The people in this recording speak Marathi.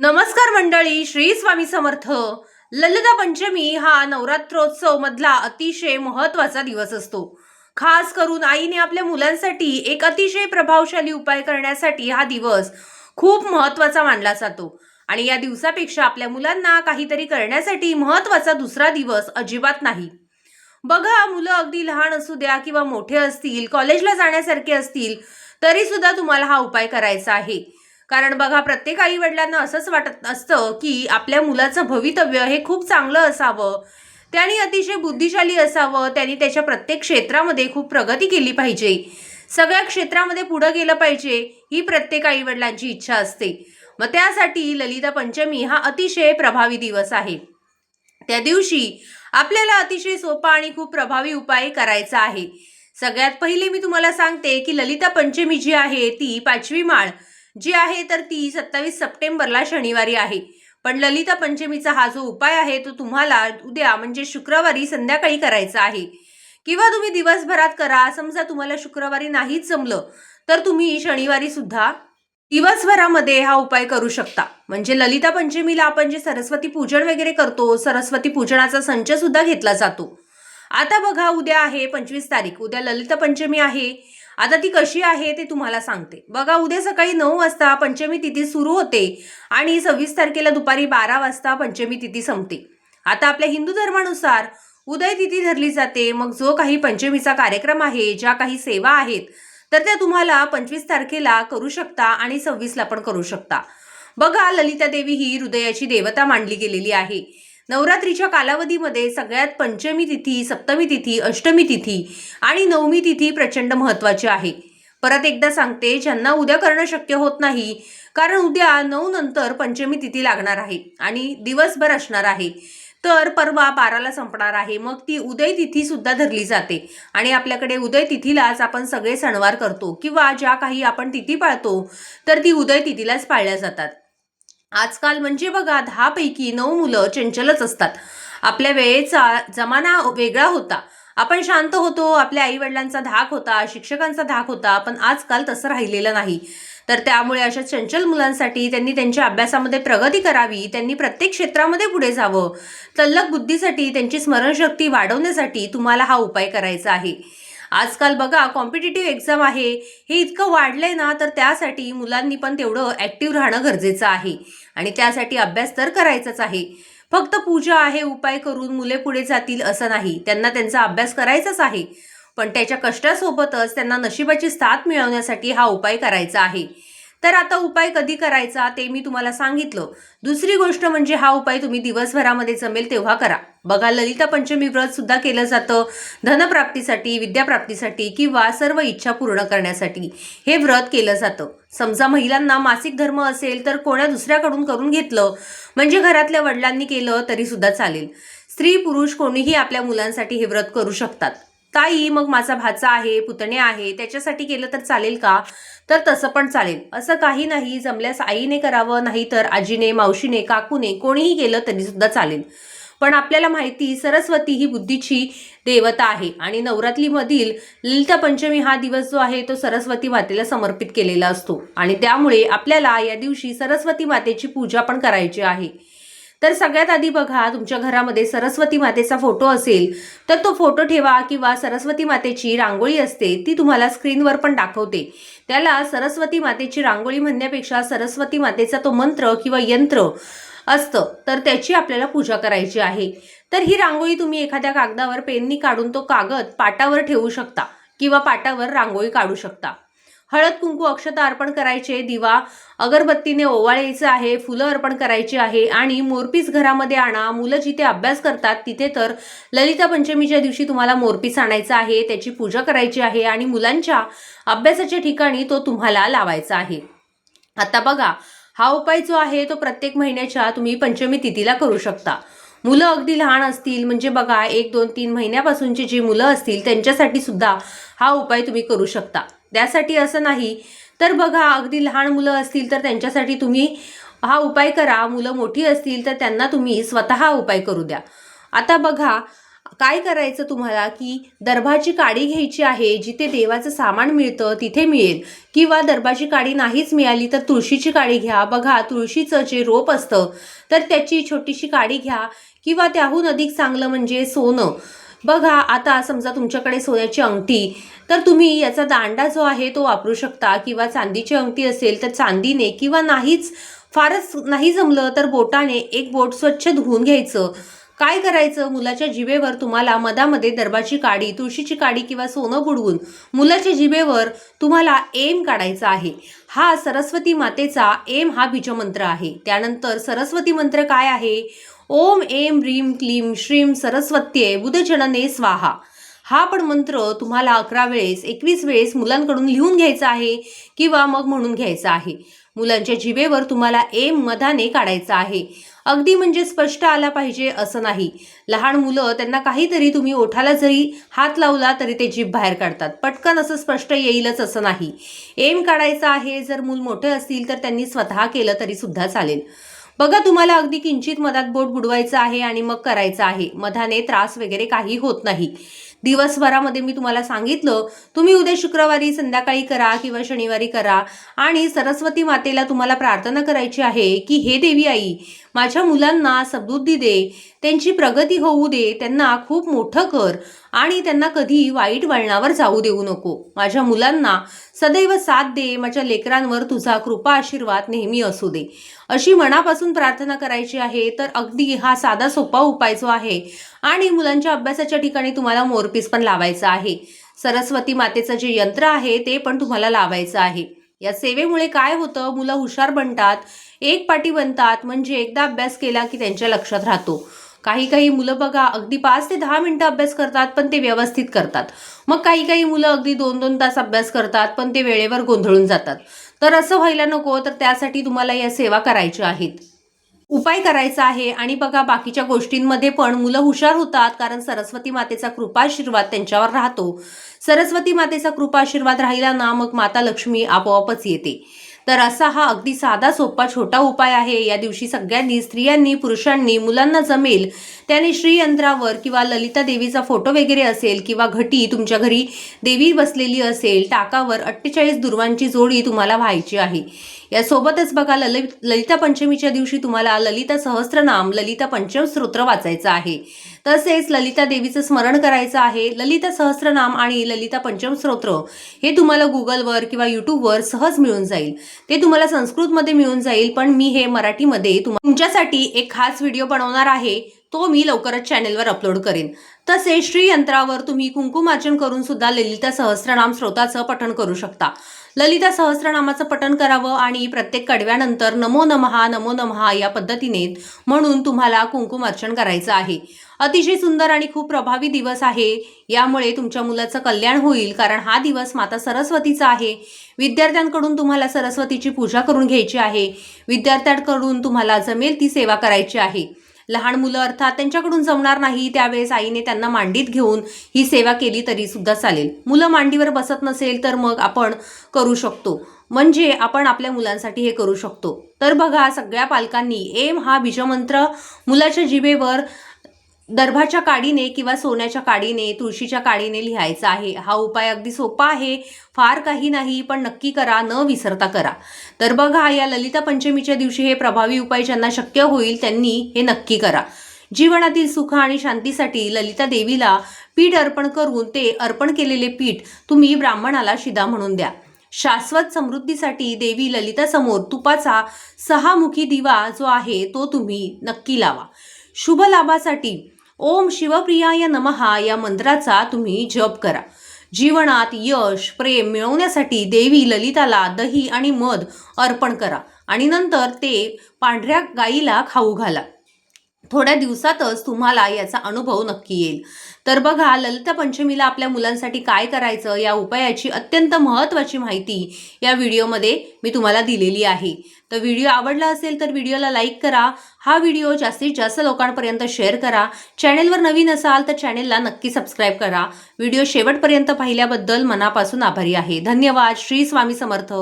नमस्कार मंडळी श्री स्वामी समर्थ. ललिता पंचमी हा नवरात्रोत्सव मधला अतिशय महत्त्वाचा दिवस असतो. खास करून आईने आपल्या मुलांसाठी एक अतिशय प्रभावशाली उपाय करण्यासाठी हा दिवस खूप महत्त्वाचा मानला जातो. आणि या दिवसापेक्षा आपल्या मुलांना काहीतरी करण्यासाठी महत्त्वाचा दुसरा दिवस अजिबात नाही. बघा मुलं अगदी लहान असू द्या किंवा मोठे असतील कॉलेजला जाण्यासारखे असतील तरी सुद्धा तुम्हाला हा उपाय करायचा आहे. कारण बघा प्रत्येक आई वडिलांना असंच वाटत असतं की आपल्या मुलाचं भवितव्य हे खूप चांगलं असावं. त्याने अतिशय बुद्धिशाली असावं. त्यांनी त्याच्या प्रत्येक क्षेत्रामध्ये खूप प्रगती केली पाहिजे. सगळ्या क्षेत्रामध्ये पुढं गेलं पाहिजे ही प्रत्येक आई वडिलांची इच्छा असते. मग त्यासाठी ललिता पंचमी हा अतिशय प्रभावी दिवस आहे. त्या दिवशी आपल्याला अतिशय सोपा आणि खूप प्रभावी उपाय करायचा आहे. सगळ्यात पहिले मी तुम्हाला सांगते की ललिता पंचमी जी आहे ती पाचवी माळ. जी आहे तर ती सत्तावीस सप्टेंबरला शनिवारी आहे. पण ललिता पंचमीचा हा जो उपाय आहे तो तुम्हाला उद्या म्हणजे शुक्रवारी संध्याकाळी करायचा आहे. किंवा तुम्ही दिवसभरात करा समजा तुम्हाला शुक्रवारी नाहीच जमलं तर तुम्ही शनिवारी सुद्धा दिवसभरामध्ये हा उपाय करू शकता. म्हणजे ललिता पंचमीला आपण जे सरस्वती पूजन वगैरे करतो सरस्वती पूजनाचा संच सुद्धा घेतला जातो. आता बघा उद्या आहे पंचवीस तारीख. उद्या ललिता पंचमी आहे. आता ती कशी आहे ते तुम्हाला सांगते. बघा उद्या सकाळी नऊ वाजता पंचमी तिथी सुरू होते आणि सव्वीस तारखेला दुपारी बारा वाजता पंचमी तिथी संपते. आता आपल्या हिंदू धर्मानुसार उदय तिथी धरली जाते. मग जो काही पंचमीचा कार्यक्रम आहे ज्या काही सेवा आहेत तर त्या तुम्हाला पंचवीस तारखेला करू शकता आणि सव्वीसला पण करू शकता. बघा ललिता देवी ही हृदयाची देवता मानली गेलेली आहे. नवरात्रीच्या कालावधीमध्ये सगळ्यात पंचमी तिथी सप्तमी तिथी अष्टमी तिथी आणि नवमी तिथी प्रचंड महत्त्वाची आहे. परत एकदा सांगते ज्यांना उद्या करणं शक्य होत नाही कारण उद्या नऊ नंतर पंचमी तिथी लागणार आहे आणि दिवसभर असणार आहे. तर परवा बाराला संपणार आहे मग ती उदय तिथी सुद्धा धरली जाते आणि आपल्याकडे उदय तिथीलाच आपण सगळे सणवार करतो किंवा ज्या काही आपण तिथी पाळतो तर ती उदय तिथीलाच पाळल्या जातात. आजकाल म्हणजे बघा दहापैकी नऊ मुलं चंचलच असतात. आपल्या वेळेचा जमाना वेगळा होता. आपण शांत होतो आपल्या आईवडिलांचा धाक होता शिक्षकांचा धाक होता पण आजकाल तसं राहिलेलं नाही. तर त्यामुळे अशा चंचल मुलांसाठी त्यांनी त्यांच्या अभ्यासामध्ये प्रगती करावी त्यांनी प्रत्येक क्षेत्रामध्ये पुढे जावं. तल्लक बुद्धीसाठी त्यांची स्मरणशक्ती वाढवण्यासाठी तुम्हाला हा उपाय करायचा आहे. आजकाल बघा कॉम्पिटेटिव्ह एक्झाम आहे. हे इतकं वाढलंय ना तर त्यासाठी मुलांनी पण तेवढं ॲक्टिव्ह राहणं गरजेचं आहे. आणि त्यासाठी अभ्यास तर करायचाच आहे. फक्त पूजा आहे उपाय करून मुले पुढे जातील असं नाही. त्यांना त्यांचा अभ्यास करायचाच आहे. पण त्याच्या कष्टासोबतच त्यांना नशिबाची साथ मिळवण्यासाठी हा उपाय करायचा आहे. तर आता उपाय कधी करायचा ते मी तुम्हाला सांगितलं. दुसरी गोष्ट म्हणजे हा उपाय तुम्ही दिवसभरामध्ये जमेल तेव्हा करा. बघा ललिता पंचमी व्रत सुद्धा केलं जातं. धनप्राप्तीसाठी विद्याप्राप्तीसाठी किंवा सर्व इच्छा पूर्ण करण्यासाठी हे व्रत केलं जातं. समजा महिलांना मासिक धर्म असेल तर कोण्या दुसऱ्याकडून करून घेतलं? म्हणजे घरातल्या वडिलांनी केलं तरी सुद्धा चालेल. स्त्री पुरुष कोणीही आपल्या मुलांसाठी हे व्रत करू शकतात. ताई मग माझा भाचा आहे पुतणे आहे त्याच्यासाठी केलं तर चालेल का? तर तसं पण चालेल. असं काही नाही जमल्यास आईने करावं नाही तर आजीने मावशीने काकूने कोणीही केलं तरी सुद्धा चालेल. पण आपल्याला माहिती सरस्वती ही बुद्धीची देवता आहे. आणि नवरात्रीमधील ललिता पंचमी हा दिवस जो आहे तो सरस्वती मातेला समर्पित केलेला असतो. आणि त्यामुळे आपल्याला या दिवशी सरस्वती मातेची पूजा पण करायची आहे. तर सगळ्यात आधी बघा तुमच्या घरामध्ये सरस्वती मातेचा फोटो असेल तर तो फोटो ठेवा किंवा सरस्वती मातेची रांगोळी असते ती तुम्हाला स्क्रीनवर पण दाखवते. त्याला सरस्वती मातेची रांगोळी म्हणण्यापेक्षा सरस्वती मातेचा तो मंत्र किंवा यंत्र असतं तर त्याची आपल्याला पूजा करायची आहे. तर ही रांगोळी तुम्ही एखाद्या कागदावर पेननी काढून तो कागद पाटावर ठेवू शकता किंवा पाटावर रांगोळी काढू शकता. हळद कुंकू अक्षता अर्पण करायचे दिवा अगरबत्तीने ओवाळायचं आहे फुलं अर्पण करायची आहे आणि मोरपीस घरामध्ये आणा. मुलं जिथे अभ्यास करतात तिथे तर ललिता पंचमीच्या दिवशी तुम्हाला मोरपीस आणायचा आहे त्याची पूजा करायची आहे आणि मुलांच्या अभ्यासाच्या ठिकाणी तो तुम्हाला लावायचा आहे. आता बघा हा उपाय जो आहे तो प्रत्येक महिन्याच्या तुम्ही पंचमी तिथीला करू शकता. मुलं अगदी लहान असतील म्हणजे बघा एक दोन तीन महिन्यापासूनची जी मुलं असतील त्यांच्यासाठी सुद्धा हा उपाय तुम्ही करू शकता. त्यासाठी असं नाही. तर बघा अगदी लहान मुलं असतील तर त्यांच्यासाठी तुम्ही हा उपाय करा. मुलं मोठी असतील तर त्यांना तुम्ही स्वतः उपाय करू द्या. आता बघा काय करायचं तुम्हाला की दर्भाची काडी घ्यायची आहे जिथे देवाचं सामान मिळतं तिथे मिळेल. किंवा दर्भाची काडी नाहीच मिळाली तर तुळशीची काडी घ्या. बघा तुळशीचं जे रोप असतं तर त्याची छोटीशी काडी घ्या. किंवा त्याहून अधिक चांगलं म्हणजे सोनं. बघा आता समजा तुमच्याकडे सोन्याची अंगठी तर तुम्ही याचा दांडा जो आहे तो वापरू शकता किंवा चांदीची अंगठी असेल तर चांदीने किंवा नाहीच फारच नाही जमलं तर बोटाने एक बोट स्वच्छ धुवून घ्यायचं. काय करायचं? मुलाच्या जिभेवर तुम्हाला मधामध्ये दर्भाची काडी तुळशीची काडी किंवा सोनं बुडवून मुलाच्या जिभेवर तुम्हाला एम काढायचा आहे. हा सरस्वती मातेचा एम हा बीजमंत्र आहे. त्यानंतर सरस्वती मंत्र काय आहे? ओम एम ह्रीम क्लीम श्रीम सरस्वत्ये बुधजनने स्वाहा. हा पण मंत्र तुम्हाला अकरा वेळेस एकवीस वेळेस मुलांकडून लिहून घ्यायचा आहे किंवा मग म्हणून घ्यायचा आहे? मुलांच्या जिभेवर तुम्हाला एम मधाने काढायचा आहे. अगदी म्हणजे स्पष्ट आला पाहिजे असं नाही. लहान मुलं त्यांना काहीतरी तुम्ही ओठाला जरी हात लावला तरी ते जीभ बाहेर काढतात. पटकन असं स्पष्ट येईलच असं नाही. एम काढायचा आहे जर मूल मोठे असतील तर त्यांनी स्वतः केलं तरी सुद्धा चालेल. बघा तुम्हाला अगदी किंचित मधात बोट बुडवायचं आहे आणि मग करायचं आहे. मधाने त्रास वगैरे काही होत नाही. दिवसभरामध्ये मी तुम्हाला सांगितलं तुम्ही उद्या शुक्रवारी संध्याकाळी करा किंवा शनिवारी करा आणि सरस्वती मातेला तुम्हाला प्रार्थना करायची आहे की हे देवी आई माझ्या मुलांना सबुद्धी दे. त्यांची प्रगती होऊ दे. त्यांना खूप मोठं कर. आणि त्यांना कधी वाईट वळणावर जाऊ देऊ नको. माझ्या मुलांना सदैव साथ दे माझ्या लेकरांवर तुझा कृपा आशीर्वाद नेहमी असू दे. अशी मनापासून प्रार्थना करायची आहे तर अगदी हा साधा सोपा उपाय जो आहे आणि मुलांच्या अभ्यासाच्या ठिकाणी तुम्हाला मोरपीस पण लावायचा आहे. सरस्वती मातेचं जे यंत्र आहे ते पण तुम्हाला लावायचं आहे. या सेवेमुळे काय होतं मुलं हुशार बनतात एक पाठी बनतात म्हणजे एकदा अभ्यास केला की त्यांच्या लक्षात राहतो. काही काही मुलं बघा अगदी पाच ते दहा मिनटं अभ्यास करतात पण ते व्यवस्थित करतात. मग काही काही मुलं अगदी दोन दोन तास अभ्यास करतात पण ते वेळेवर गोंधळून जातात. तर असं व्हायला नको तर त्यासाठी तुम्हाला या सेवा करायच्या आहेत. उपाय करायचा आहे आणि बघा बाकीच्या गोष्टींमध्ये पण मुलं हुशार होतात कारण सरस्वती मातेचा कृपाशीर्वाद त्यांच्यावर राहतो. सरस्वती मातेचा कृपाशीर्वाद राहिला ना मग माता लक्ष्मी आपोआपच येते. तर असा हा अगदी साधा सोपा छोटा उपाय आहे. या दिवशी सगळ्यांनी स्त्रियांनी पुरुषांनी मुलांना जमेल त्याने श्रीयंत्रावर किंवा ललिता देवीचा फोटो वगैरे असेल किंवा घटी तुमच्या घरी देवी बसलेली असेल टाकावर अठ्ठेचाळीस दुर्वांची जोडी तुम्हाला व्हायची आहे. यासोबतच बघा लल ललिता पंचमीच्या दिवशी तुम्हाला ललिता सहस्त्रनाम ललिता पंचम स्तोत्र वाचायचं आहे. तसेच ललिता देवीचं स्मरण करायचं आहे. ललिता सहस्त्रनाम आणि ललिता पंचम स्तोत्र हे तुम्हाला गुगलवर किंवा यूट्यूबवर सहज मिळून जाईल. ते तुम्हाला संस्कृतमध्ये मिळून जाईल पण मी हे मराठीमध्ये तुमच्यासाठी एक खास व्हिडिओ बनवणार आहे. तो मी लवकरच चॅनेलवर अपलोड करेन. तसेच श्रीयंत्रावर तुम्ही कुंकुमार्चन करून सुद्धा ललिता सहस्रनाम स्रोताचं पठण करू शकता. ललिता सहस्रनामाचं पठण करावं आणि प्रत्येक कडव्यानंतर नमो नमहा नमो नमहा या पद्धतीने म्हणून तुम्हाला कुंकुमार्चन करायचं आहे. अतिशय सुंदर आणि खूप प्रभावी दिवस आहे. यामुळे तुमच्या मुलाचं कल्याण होईल कारण हा दिवस माता सरस्वतीचा आहे. विद्यार्थ्यांकडून तुम्हाला सरस्वतीची पूजा करून घ्यायची आहे. विद्यार्थ्यांकडून तुम्हाला जमेल ती सेवा करायची आहे. लहान मुलं अर्थात त्यांच्याकडून जमणार नाही त्यावेळेस आईने त्यांना मांडीत घेऊन ही सेवा केली तरी सुद्धा चालेल. मुलं मांडीवर बसत नसेल तर मग आपण करू शकतो. म्हणजे आपण आपल्या मुलांसाठी हे करू शकतो. तर बघा सगळ्या पालकांनी एम हा बीजमंत्र मुलाच्या जिभेवर दर्भाच्या काडीने किंवा सोन्याच्या काडीने तुळशीच्या काडीने लिहायचा आहे. हा उपाय अगदी सोपा आहे. फार काही नाही पण नक्की करा न विसरता करा. तर बघा या ललिता पंचमीच्या दिवशी हे प्रभावी उपाय ज्यांना शक्य होईल त्यांनी हे नक्की करा. जीवनातील सुख आणि शांतीसाठी ललिता देवीला पीठ अर्पण करून ते अर्पण केलेले पीठ तुम्ही ब्राह्मणाला शिदा म्हणून द्या. शाश्वत समृद्धीसाठी देवी ललितासमोर तुपाचा सहामुखी दिवा जो आहे तो तुम्ही नक्की लावा. शुभ लाभासाठी ओम शिवप्रियाय नमहा. या मंत्राचा तुम्ही जप करा. जीवनात यश प्रेम मिळवण्यासाठी देवी ललिताला दही आणि मध अर्पण करा. आणि नंतर ते पांढऱ्या गाईला खाऊ घाला. थोड्या दिवसातच तुम्हाला याचा अनुभव नक्की येईल. तर बघा ललिता पंचमीला आपल्या मुलांसाठी काय करायचं या उपायाची अत्यंत महत्त्वाची माहिती या व्हिडिओमध्ये मी तुम्हाला दिलेली आहे. तर व्हिडिओ आवडला असेल तर व्हिडिओला लाईक करा हा व्हिडिओ जास्तीत जास्त लोकांपर्यंत शेअर करा. चॅनेलवर नवीन असाल तर चॅनेलला नक्की सबस्क्राईब करा. व्हिडिओ शेवटपर्यंत पाहिल्याबद्दल मनापासून आभारी आहे. धन्यवाद. श्री स्वामी समर्थ.